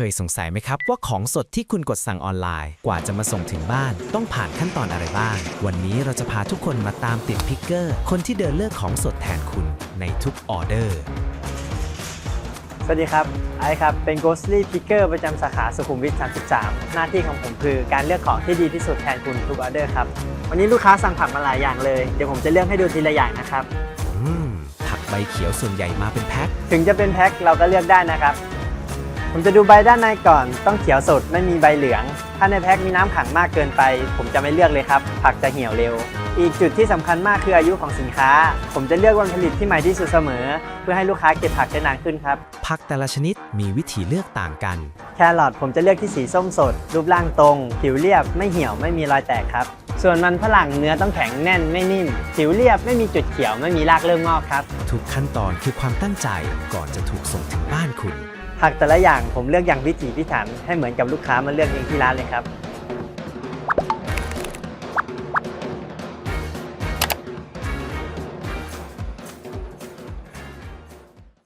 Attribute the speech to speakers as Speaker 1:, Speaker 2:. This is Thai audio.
Speaker 1: เคยสงสัยไหมครับว่าของสดที่คุณกดสั่งออนไลน์ กว่าจะมาส่งถึงบ้าน ต้องผ่านขั้นตอนอะไรบ้าง วันนี้เราจะพาทุกคนมาตามติดพิกเกอร์ คนที่เดินเลือกของสดแทนคุณในทุกออเดอร์
Speaker 2: สวัสดีครับ ไอซ์ครับ เป็น Ghostly Picker ประจำสาขาสุขุมวิท 33 หน้าที่ของผมคือการเลือกของที่ดีที่สุดแทนคุณทุกออเดอร์ครับ วันนี้ลูกค้าสั่งผักมาหลายอย่างเลย เดี๋ยวผมจะเลือกให้ดูทีละอย่างนะครับ
Speaker 1: อืม ผักใบเขียวส่วนใหญ่มาเป็นแพ็ค
Speaker 2: ถึงจะเป็นแพ็คเราก็เลือกได้นะครับ ผมจะดูใบด้านในก่อน ต้องเขียวสดไม่มีใบเหลือง ถ้าในแพ็คมีน้ำขังมากเกินไป ผมจะไม่เลือกเลยครับ ผักจะเหี่ยวเร็ว อีกจุดที่สำคัญมากคืออายุของสินค้า ผมจะเลือกวันผลิตที่ใหม่ที่สุดเสมอ เพื่อให้ลูกค้าเก็บผักได้นานขึ้นครับ
Speaker 1: ผักแต่ละชนิดมีวิธีเลือกต่างกัน
Speaker 2: แครอทผมจะเลือกที่สีส้มสด รูปร่างตรง ผิวเรียบ ไม่เหี่ยว ไม่มีรอยแตกครับ ส่วนมันฝรั่งเนื้อต้องแข็งแน่นไม่นิ่ม ผิวเรียบไม่มีจุดเขียวไม่มีรากเริ่มงอกครับ
Speaker 1: ทุกขั้นตอนคือความตั้งใจก่อนจะถูกส่งถึงบ้านคุณ
Speaker 2: ผักแต่ละอย่างผมเลือกอย่างพิถีพิถันให้เหมือนกับลูกค้ามาเลือกเองที่ร้านเลยครับ